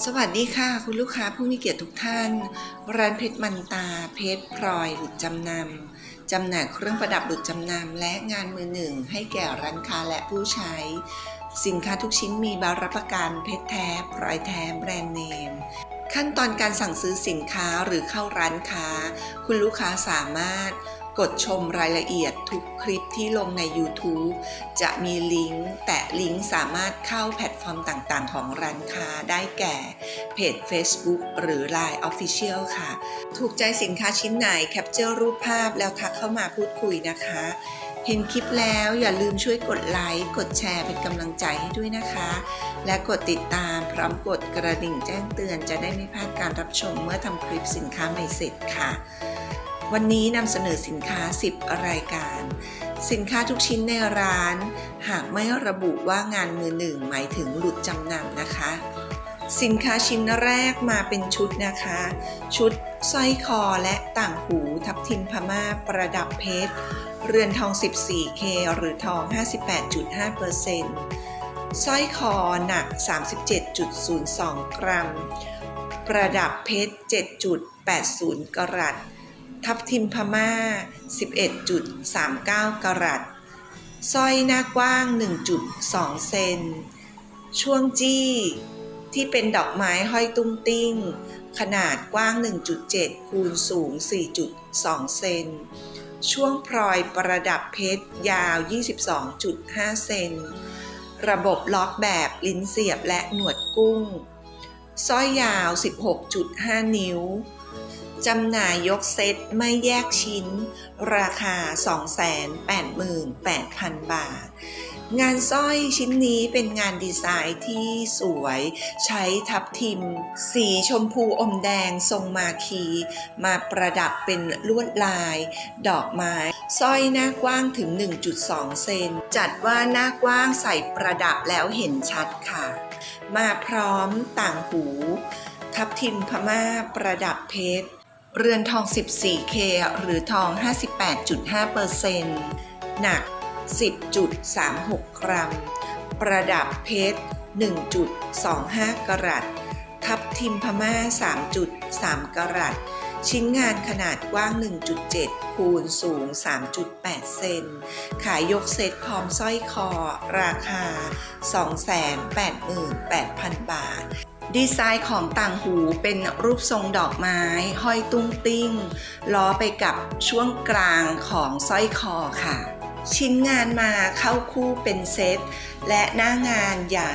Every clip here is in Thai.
สวัสดีค่ะ คุณลูกค้าผู้มีเกียรติทุกท่าน ร้านเพชรมันตา เพชรพลอยหลุดจำนำจำหน่ายเครื่องประดับหลุดจำนำและงานมือหนึ่ง ให้แก่ร้านค้าและผู้ใช้ สินค้าทุกชิ้นมีใบรับประกันเพชรแท้พลอยแท้แบรนด์เนม ขั้นตอนการสั่งซื้อสินค้าหรือเข้าร้านค้า คุณลูกค้าสามารถ กดชมรายละเอียดทุกคลิปที่ลงใน YouTube จะมีลิงก์แตะลิงก์สามารถเข้าแพลตฟอร์มต่างๆ ของร้านค้าได้แก่เพจ Facebook หรือ Line Official ค่ะ ถูกใจสินค้าชิ้นไหนแคปเจอร์รูปภาพแล้วทักเข้ามาพูดคุยนะคะ เห็นคลิปแล้วอย่าลืมช่วยกดไลค์กดแชร์เป็นกำลังใจให้ด้วยนะคะ และกดติดตามพร้อมกดกระดิ่งแจ้งเตือนจะได้ไม่พลาดการรับชมเมื่อทำคลิปสินค้าใหม่เสร็จค่ะ วันนี้นำเสนอสินค้า 10 รายการ สินค้าทุกชิ้นในร้าน หากไม่ระบุว่างานมือหนึ่งหมายถึงหลุดจำนำนะคะ สินค้าชิ้นแรกมาเป็นชุดนะคะ ชุดสร้อยคอและต่างหูทับทิมพม่าประดับเพชร เรือนทอง 14K หรือทอง 58.5%สร้อยคอหนัก 37.02 กรัม ประดับเพชร 7.80 กรัต ทับทิมพม่า 11.39 กรัตสร้อยหน้ากว้าง 1.2 เซน ช่วงจี้ที่เป็นดอกไม้ห้อยตุ้งติ้ง ขนาดกว้าง 1.7 คูณสูง 4.2 เซน ช่วงพลอยประดับเพชรยาว 22.5 เซน ระบบล็อกแบบลิ้นเสียบและหนวดกุ้ง สร้อยยาว 16.5 นิ้ว จำหน่ายยกเซตไม่แยกชิ้น ราคา 288,000 บาท งานสร้อยชิ้นนี้เป็นงานดีไซน์ที่สวย ใช้ทับทิม สีชมพูอมแดงทรงมาคี มาประดับเป็นลวดลาย ดอกไม้สร้อยหน้ากว้างถึง 1.2 เซน จัดว่าหน้ากว้างใส่ประดับแล้วเห็นชัดค่ะ มาพร้อมต่างหู ทับทิมพม่าประดับเพชร เรือนทอง 14K หรือทอง 58.5%หนัก 10.36 กรัม ประดับเพชร 1.25 กรัตทับทิมพม่า 3.3 กรัตชิ้นงานขนาดกว้าง 1.7 คูณสูง 3.8 เซน ขายยกเซตพร้อมสร้อยคอ ราคา 288,000 บาท ดีไซน์ของต่างหูเป็นรูปทรงดอกไม้ ห้อยตุ้งติ้ง ล้อไปกับช่วงกลางของสร้อยคอค่ะ ชิ้นงานมาเข้าคู่เป็นเซต และหน้างานใหญ่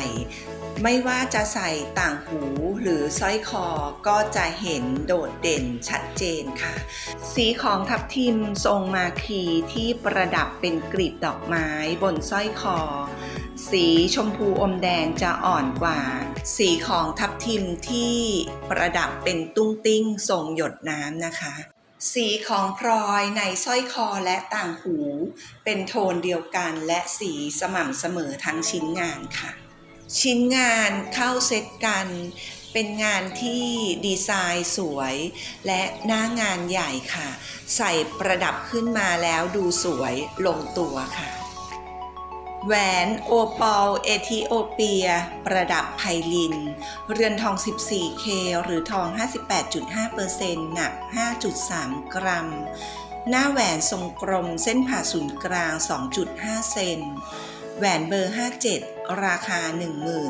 ไม่ว่าจะใส่ต่างหูหรือสร้อยคอก็จะเห็นโดดเด่นชัดเจนค่ะ สีของทับทิมทรงมาคีที่ประดับเป็นกลีบดอกไม้บนสร้อยคอ สีชมพูอมแดงจะอ่อนกว่า สีของทับทิมที่ประดับเป็นตุ้งติ้งทรงหยดน้ำนะคะ สีของพลอยในสร้อยคอและต่างหู เป็นโทนเดียวกันและสีสม่ำเสมอทั้งชิ้นงานค่ะ ชิ้นงานเข้าเซตกัน เป็นงานที่ดีไซน์สวย และหน้างานใหญ่ค่ะ ใส่ประดับขึ้นมาแล้วดูสวยลงตัวค่ะ แหวนโอปอลเอธิโอเปีย ประดับไพลิน เรือนทอง 14K หรือทอง 58.5%หนัก 5.3 กรัม หน้าแหวนทรงกลมเส้นผ่าศูนย์กลาง 2.5 เซน แหวนเบอร์ 57 ราคา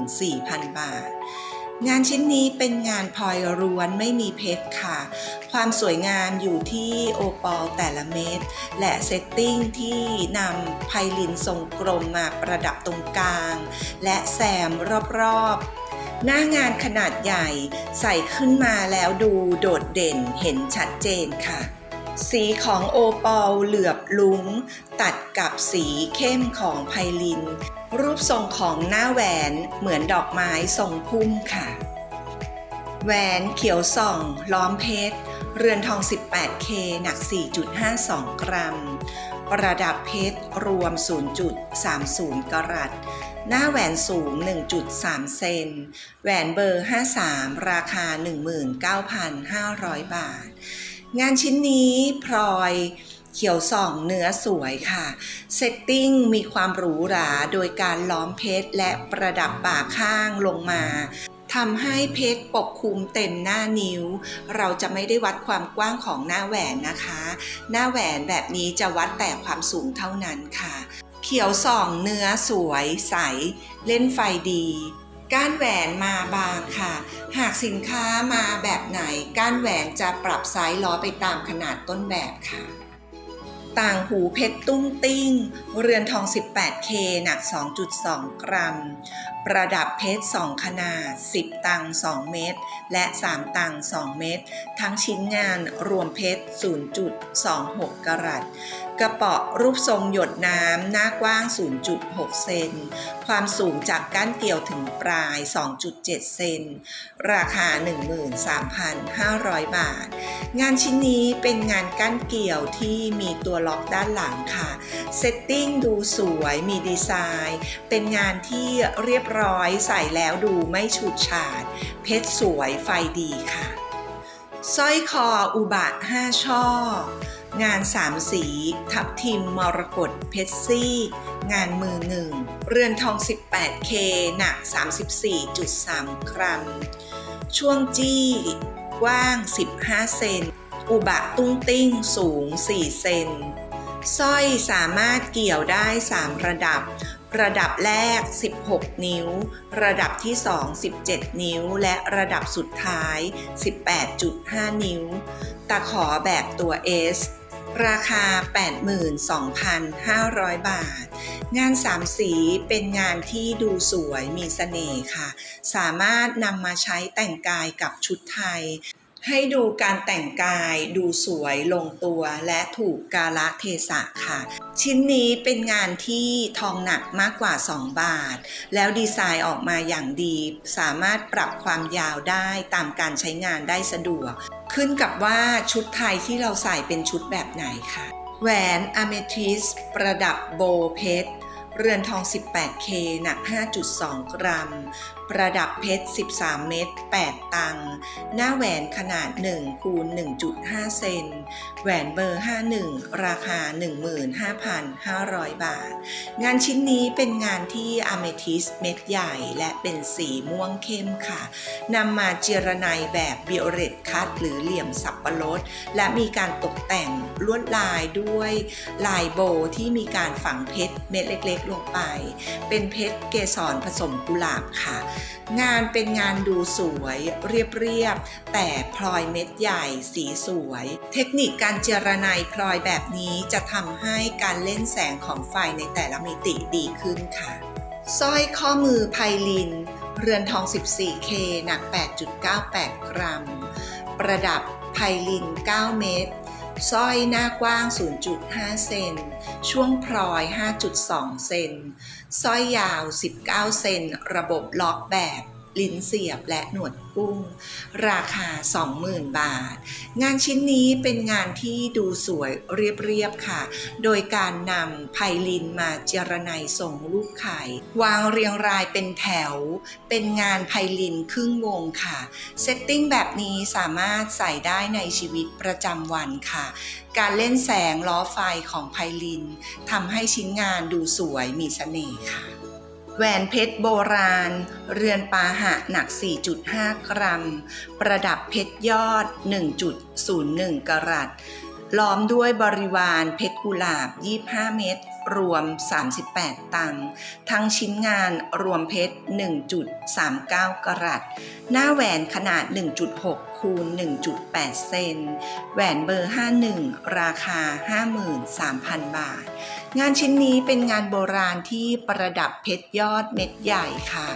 14,000 บาท งานชิ้นนี้เป็นงานพลอยร้วนไม่มีเพชรค่ะ ความสวยงามอยู่ที่โอปอลแต่ละเม็ดและเซตติ้งที่นำไพลินทรงกลมมาประดับตรงกลาง และแซมรอบๆ หน้างานขนาดใหญ่ใส่ขึ้นมาแล้วดูโดดเด่นเห็นชัดเจนค่ะ สีของโอปอลเหลือบลุ้ง ตัดกับสีเข้มของไพลิน รูปทรงของหน้าแหวนเหมือนดอกไม้ทรงพุ่มค่ะ แหวนเขียวส่อง ล้อมเพชร เรือนทอง 18K หนัก 4.52 กรัม ประดับเพชรรวม 0.30 กรัต หน้าแหวนสูง 1.3 เซน แหวนเบอร์ 53 ราคา 19,500 บาท งานชิ้นนี้พลอย เขียวส่องเนื้อสวยค่ะ เซตติ้งมีความหรูหราโดยการล้อมเพชรและประดับป่าข้างลงมาทำให้เพชรปกคลุมเต็มหน้านิ้ว เราจะไม่ได้วัดความกว้างของหน้าแหวนนะคะ หน้าแหวนแบบนี้จะวัดแต่ความสูงเท่านั้นค่ะ เขียวส่องเนื้อสวยใส เล่นไฟดีก้านแหวนมาบางค่ะ หากสินค้ามาแบบไหน ก้านแหวนจะปรับไซส์ล้อไปตามขนาดต้นแบบค่ะ ต่างหูเพชรตุ้งติ้ง เรือนทอง 18K หนัก 2.2 กรัม ประดับเพชร 2 ขนาด 10 ตัง 2 เม็ด และ 3 ตัง 2 เม็ด ทั้งชิ้นงานรวมเพชร 0.26 กรัต กระเป๋ารูปทรงหยดน้ำหน้ากว้าง 0.6 เซน ความสูงจากก้านเกี่ยวถึงปลาย 2.7 เซน ราคา 13,500 บาท งานชิ้นนี้เป็นงานก้านเกี่ยวที่มีตัวล็อกด้านหลังค่ะ เซตติ้งดูสวยมีดีไซน์ เป็นงานที่เรียบร้อยใส่แล้วดูไม่ฉูดฉาด เพชรสวยไฟดีค่ะ สร้อยคออุบะ5ช่อ งานสามสี ทับทิมมรกตเพชรซี่ งานมือหนึ่ง เรือนทอง 18K หนัก 34.3 กรัม ช่วงจี้กว้าง 15 เซน อุบะตุ้งติ้งสูง 4 เซนสร้อยสามารถเกี่ยวได้ 3 ระดับ ระดับแรก 16 นิ้ว ระดับที่ 2 17 นิ้ว และระดับสุดท้าย 18.5 นิ้ว ตะขอแบบตัว S ราคา 82,500 บาท งานสามสีเป็นงานที่ดูสวยมีเสน่ห์ค่ะ สามารถนำมาใช้แต่งกายกับชุดไทย ให้ดูการแต่งกายดูสวยลงตัวและถูกกาลเทศะค่ะ ชิ้นนี้เป็นงานที่ทองหนักมากกว่า 2 บาท แล้วดีไซน์ออกมาอย่างดี สามารถปรับความยาวได้ตามการใช้งานได้สะดวก ขึ้นกับว่าชุดไทยที่เราใส่เป็นชุดแบบไหนค่ะ แหวนอะเมทิสประดับโบเพชร เรือนทอง 18K หนัก 5.2 กรัม ประดับเพชร 13 เม็ด 8 ตังค์หน้าแหวนขนาด 1 คูณ 1.5 เซน แหวนเบอร์ 51 ราคา 15,500 บาท งานชิ้นนี้เป็นงานที่อะเมทิสเม็ดใหญ่และเป็นสีม่วงเข้มค่ะ นำมาเจรไนแบบเบิโอเรตคัตหรือเหลี่ยมสับปะรด และมีการตกแต่งลวดลายด้วยลายโบที่มีการฝังเพชรเม็ดเล็กลงไป เป็นเพชรเกสรผสมกุหลาบค่ะ งานเป็นงานดูสวยเรียบๆแต่พลอยเม็ดใหญ่สีสวย เทคนิคการเจรไนพลอยแบบนี้จะทำให้การเล่นแสงของไฟในแต่ละมิติดีขึ้นค่ะสร้อยข้อมือไพลิน เรือนทอง 14K หนัก 8.98 กรัม ประดับไพลิน 9 เม็ด สร้อยหน้ากว้าง 0.5 เซน ช่วงพลอย 5.2 เซน สร้อยยาว 19 เซน ระบบล็อกแบบ ลิ้นเสียบและหนวดกุ้ง ราคา 20,000 บาท งานชิ้นนี้เป็นงานที่ดูสวยเรียบๆค่ะ โดยการนำไพลินมาเจรไนส่งลูกไข่ วางเรียงรายเป็นแถว เป็นงานไพลินครึ่งวงค่ะเซตติ้งแบบนี้สามารถใส่ได้ในชีวิตประจำวันค่ะ การเล่นแสงล้อไฟของไพลินทำให้ชิ้นงานดูสวยมีเสน่ห์ค่ะ แหวนเพชรโบราณ เรือนปาหะหนัก 4.5 กรัม ประดับเพชรยอด 1.01 กรัตล้อมด้วยบริวารเพชรกุหลาบ 25 เม็ดรวม 38 ตังค์ทั้งชิ้นงานรวมเพชร 1.39 กรัตหน้าแหวนขนาด 1.6 คูณ 1.8 เซน แหวนเบอร์ 51 ราคา 53,000 บาท งานชิ้นนี้เป็นงานโบราณที่ประดับเพชรยอดเม็ดใหญ่ค่ะ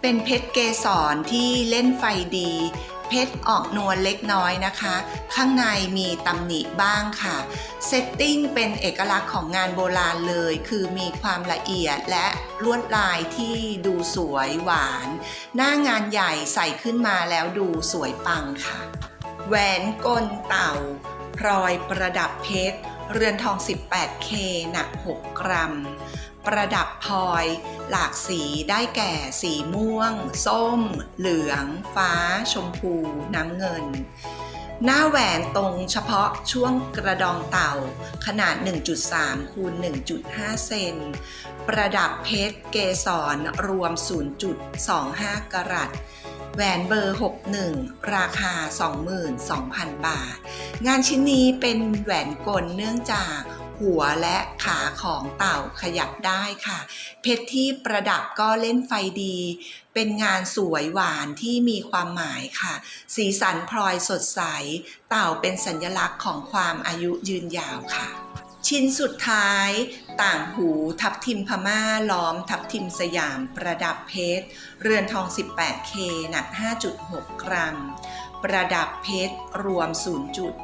เป็นเพชรเกสรที่เล่นไฟดี เพชรออกนวลเล็กน้อยนะคะ ข้างในมีตำหนิบ้างค่ะ เซตติ้งเป็นเอกลักษณ์ของงานโบราณเลย คือมีความละเอียดและลวดลายที่ดูสวยหวาน หน้างานใหญ่ใส่ขึ้นมาแล้วดูสวยปังค่ะ แหวนกลเต่า พลอยประดับเพชร เรือนทอง 18K หนัก 6 กรัม ประดับพลอย หลากสีได้แก่สีม่วง ส้ม เหลือง ฟ้า ชมพู น้ำเงิน หน้าแหวนตรงเฉพาะช่วงกระดองเต่า ขนาด 1.3คูณ1.5 เซน ประดับเพชรเกสรรวม 0.25 กรัตแหวนเบอร์ 61 ราคา 22,000 บาท งานชิ้นนี้เป็นแหวนกลเนื่องจาก หัวและขาของเต่าขยับได้ค่ะ เพชรที่ประดับก็เล่นไฟดี เป็นงานสวยหวานที่มีความหมายค่ะ สีสันพลอยสดใส เต่าเป็นสัญลักษณ์ของความอายุยืนยาวค่ะ ชิ้นสุดท้าย ต่างหูทับทิมพม่าล้อมทับทิมสยามประดับเพชร เรือนทอง 18K หนัก 5.6 กรัม ประดับเพชรรวม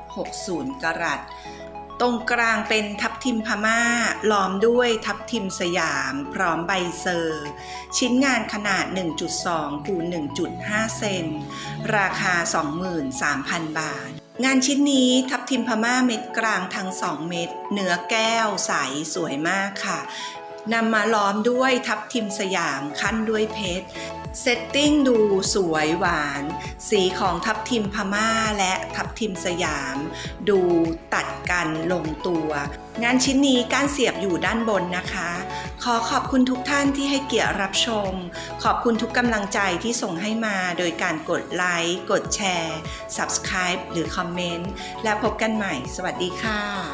0.60 กรัต ตรงกลางเป็นทับทิมพม่าล้อมด้วยทับทิมสยาม พร้อมใบเซอร์ ชิ้นงานขนาด 1.2คูณ1.5 เซน ราคา 23,000 บาท งานชิ้นนี้ทับทิมพม่าเม็ดกลางทั้ง 2 เม็ดเนื้อแก้วใสสวยมากค่ะ นำมาล้อมด้วยทับทิมสยามขั้นด้วยเพชรเซตติ้งดูสวยหวาน สีของทับทิมพม่าและทับทิมสยาม ดูตัดกันลงตัว งานชิ้นนี้การเสียบอยู่ด้านบนนะคะ ขอขอบคุณทุกท่านที่ให้เกียรติรับชม ขอบคุณทุกกำลังใจที่ส่งให้มาโดยการกดไลค์กดแชร์ Subscribe หรือคอมเมนต์และพบกันใหม่ สวัสดีค่ะ